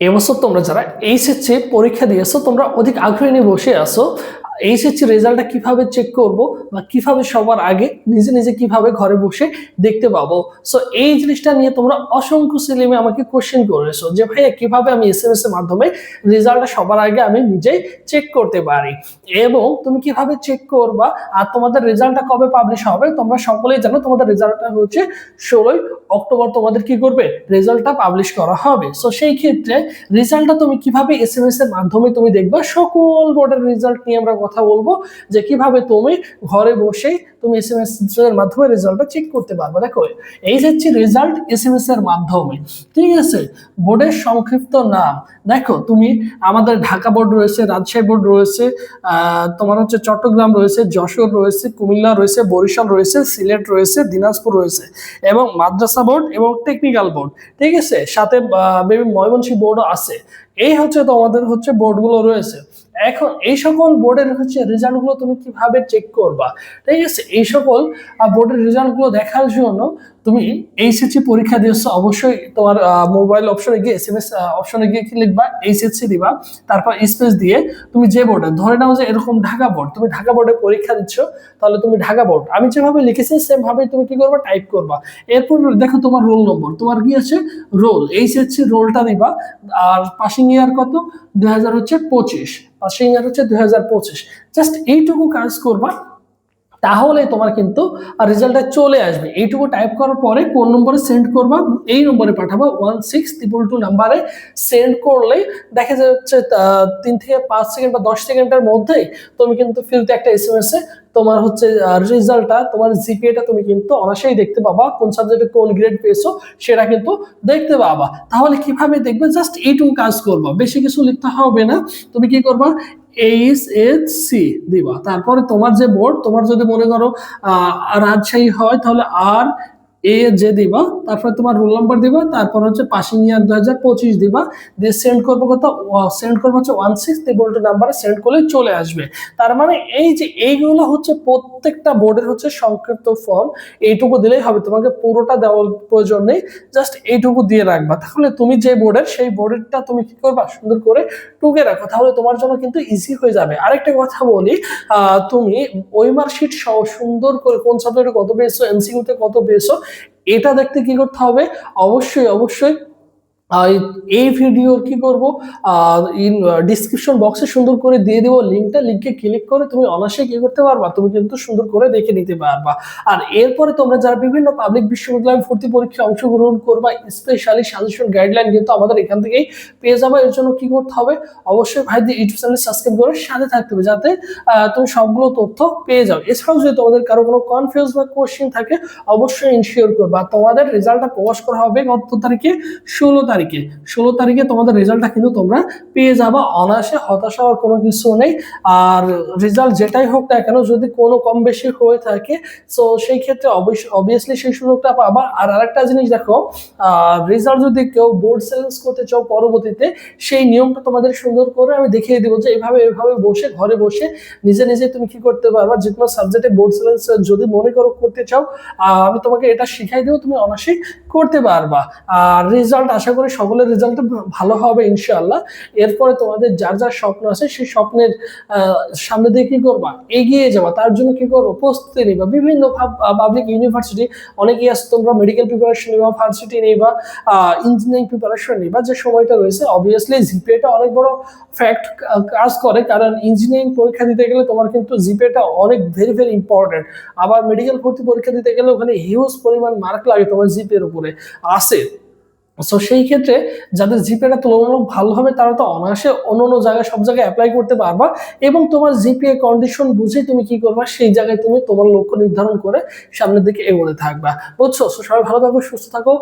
এবছর তোমরা যারা এইচএসসি পরীক্ষা দিয়েছ তোমরা অধিক আগ্রহী নিয়ে বসে আছো। এইচএসসি রেজাল্টটা কীভাবে চেক করব বা কীভাবে সবার আগে নিজে নিজে কীভাবে ঘরে বসে দেখতে পাবো? সো এই জিনিসটা নিয়ে তোমরা অসংখ্য ছেলেমে আমাকে কোশ্চেন করেছ যে, ভাইয়া, কীভাবে আমি এস এম এস এর মাধ্যমে রেজাল্টটা সবার আগে আমি নিজেই চেক করতে পারি? এবং তুমি কীভাবে চেক করবা আর তোমাদের রেজাল্টটা কবে পাবলিশ হবে? তোমরা সকলেই জানো তোমাদের রেজাল্টটা হচ্ছে ষোলোই অক্টোবর। তোমাদের কি করবে? রেজাল্টটা পাবলিশ করা হবে। সো সেই ক্ষেত্রে রেজাল্টটা তুমি কীভাবে এস এম এস এর মাধ্যমে তুমি দেখবা? সকল বোর্ডের রেজাল্ট নিয়ে আমরা কথা বলব যে কীভাবে তুমি ঘরে বসেই তুমি এস এম এস এর মাধ্যমে রেজাল্টটা চেক করতে পারবে। দেখো এই হচ্ছে রেজাল্ট এস এম এস এর মাধ্যমে। ঠিক আছে? বোর্ডের সংক্ষিপ্ত নাম। দেখো, তুমি আমাদের ঢাকা বোর্ড রয়েছে, রাজশাহী বোর্ড রয়েছে তোমার হচ্ছে চট্টগ্রাম রয়েছে, যশোর রয়েছে, কুমিল্লা রয়েছে, বরিশাল রয়েছে, সিলেট রয়েছে, দিনাজপুর রয়েছে এবং মাদ্রাসা বোর্ড এবং টেকনিক্যাল বোর্ড ঠিক আছে? সাথে ময়মনসিংহ বোর্ডও আছে। এই হচ্ছে তোমাদের হচ্ছে বোর্ডগুলো রয়েছে। এখন এই সকল বোর্ডের হচ্ছে রেজাল্টগুলো তুমি কীভাবে চেক করবা? ঠিক আছে, এই সকল বোর্ডের রেজাল্টগুলো দেখার জন্য তুমি এইচএসসি পরীক্ষা দিয়েছ, অবশ্যই তোমার মোবাইল অপশনে গিয়ে এস এম এস অপশনে গিয়ে লিখবা? এইচএসসি দিবা, তারপর স্পেস দিয়ে তুমি যে বোর্ডে ধরে নাও যে এরকম ঢাকা বোর্ড তুমি ঢাকা বোর্ডে পরীক্ষা দিচ্ছ, তাহলে তুমি ঢাকা বোর্ড আমি যেভাবে লিখেছি সেম ভাবে তুমি কি করবা? টাইপ করবা। এরপর দেখো তোমার রোল নম্বর তোমার কি আছে? রোল এইচএসসি রোলটা দিবা, আর পাসিং ইয়ার কত? দুই হাজার হচ্ছে পঁচিশ পাসিং ইয়ার হচ্ছে দুই হাজার পঁচিশ। জাস্ট এইটুকু কাজ করবা তাহলে তোমার কিন্তু রেজাল্টটা চলে আসবে। এইটুকু টাইপ করার পরে কোন নম্বরে সেন্ড করবা, এই নম্বরে পাঠাবা ওয়ান সিক্স ট্রিপল টু নাম্বারে সেন্ড করলে দেখা যাচ্ছে তিন থেকে পাঁচ সেকেন্ড বা দশ সেকেন্ডের মধ্যেই তুমি কিন্তু ফিরতে একটা এস এম এস এ তোমার হচ্ছে রেজাল্টটা তোমার জিপিএটা তুমি কিন্তু অনায়াসেই দেখতে পাবা, কোন সাবজেক্টে কোন গ্রেড পেয়েছ সেটা কিন্তু দেখতে পাবা। তাহলে কীভাবে দেখবে? জাস্ট এইটুকু কাজ করবা। বেশি কিছু লিখতে হবে না। তুমি কি করবা? এইচ সি দিবা। তারপরে তোমার যে বোর্ড তোমার যদি মনে করো রাজশাহী হয়, তাহলে আর এ যে দিবা, তারপরে তোমার রোল নাম্বার দিবা, তারপর হচ্ছে পাসিং ইয়ার দু হাজার পঁচিশ দিবা দিয়ে সেন্ড করব কত সেন্ড করব হচ্ছে ওয়ান সিক্স টু নাম্বারে সেন্ড করলে চলে আসবে। তার মানে এই যে এইগুলো হচ্ছে প্রত্যেকটা বোর্ডের হচ্ছে সংক্ষিপ্ত ফর্ম এইটুকু দিলেই হবে, তোমাকে পুরোটা দেওয়ার প্রয়োজন নেই জাস্ট এইটুকু দিয়ে রাখবা। তাহলে তুমি যে বোর্ডের সেই বোর্ডেরটা তুমি কি করবা? সুন্দর করে টুকে রাখো, তাহলে তোমার জন্য কিন্তু ইজি হয়ে যাবে। আরেকটা কথা বলি তুমি ওই মার্কশিট সহ সুন্দর করে কোন সাবজেক্টে কত পেয়েছ এমসিকিউতে কত পেয়েছ এটা দেখতে কি করতে হবে? অবশ্যই অবশ্যই এই ভিডিওর কি করব? ইন ডিসক্রিপশন বক্সে সুন্দর করে দিয়ে দেবো লিঙ্কটা লিঙ্কে ক্লিক করে তুমি অনায়াসে কি করতে পারবা? তুমি কিন্তু সুন্দর করে দেখে নিতে পারবা। আর এরপরে তোমরা যারা বিভিন্ন পাবলিক বিশ্ববিদ্যালয় ভর্তি পরীক্ষায় অংশগ্রহণ করবা স্পেশালি সাজেশন গাইডলাইন কিন্তু আমাদের এখান থেকেই পেয়ে যাবে। এর জন্য কি করতে হবে? অবশ্যই ভাইদের ইউটিউব চ্যানেল সাবস্ক্রাইব করে সাথে থাকতে হবে যাতে তুমি সবগুলো তথ্য পেয়ে যাও। এছাড়াও যদি তোমাদের কারও কোনো কনফিউজ বা কোশ্চেন থাকে, অবশ্যই ইনশিওর করবা। তোমাদের রেজাল্টটা প্রকাশ করা হবে কত তারিখে? ষোলো তারিখে। ষোলো তারিখে তোমাদের রেজাল্টটা কিন্তু তোমরা পেয়ে যাবা। অনায়াসে হতাশা হওয়ার কোনো কিছু নেই। আর রেজাল্ট যেটাই হোক না কেন, যদি কোনো কম বেশি হয়ে থাকে, তো সেই ক্ষেত্রে অবভিয়াসলি সেই সুযোগটা পাবা। আর আরেকটা জিনিস দেখো রেজাল্ট যদি কেউ বোর্ড চ্যালেঞ্জ করতে চাও পরবর্তীতে, সেই নিয়মটা তোমাদের সুন্দর করে আমি দেখিয়ে দিব যে এভাবে এভাবে বসে, ঘরে বসে নিজে নিজে তুমি কি করতে পারবা। যে কোনো সাবজেক্টে বোর্ড চ্যালেঞ্জ যদি মনে করো করতে চাও আমি তোমাকে এটা শিখাই দেবো তুমি অনায়াসে করতে পারবা। আর রেজাল্ট আশা করি সকলের রেজাল্ট ভালো হবে ইনশাআল্লাহ। এরপরে তোমাদের যার যার স্বপ্ন আছে, সেই স্বপ্নের সামনে দিয়ে কি করবা? এগিয়ে যাবা। তার জন্য কি করব? প্রস্তুতি নিবা। বিভিন্ন পাবলিক ইউনিভার্সিটি অনেকেই আছে, তোমরা মেডিকেল প্রিপারেশন নিবা ভার্সিটি নিবা ইঞ্জিনিয়ারিং প্রিপারেশন নিবা। যে সময়টা রয়েছে অবভিয়াসলি জিপিএটা অনেক বড় ফ্যাক্ট কাজ করে। কারণ ইঞ্জিনিয়ারিং পরীক্ষা দিতে গেলে তোমার কিন্তু জিপিএটা অনেক ভেরি ভেরি ইম্পর্টেন্ট আবার মেডিকেল ভর্তি পরীক্ষা দিতে গেলে ওখানে হিউজ পরিমাণ মার্ক লাগে তোমার জিপিএর উপরে। আসে সো সেই ক্ষেত্রে যাদের জিপিএটা তুলনামূলক ভালো হবে, তারা তো অনায়াসে অন্য অন্য জায়গায় সব জায়গায় অ্যাপ্লাই করতে পারবা এবং তোমার জিপিএ কন্ডিশন বুঝে তুমি কি করবা, সেই জায়গায় তুমি তোমার লক্ষ্য নির্ধারণ করে সামনের দিকে এগোতে থাকবা। বুঝছ? সো সবাই ভালো থাকো, সুস্থ থাকো।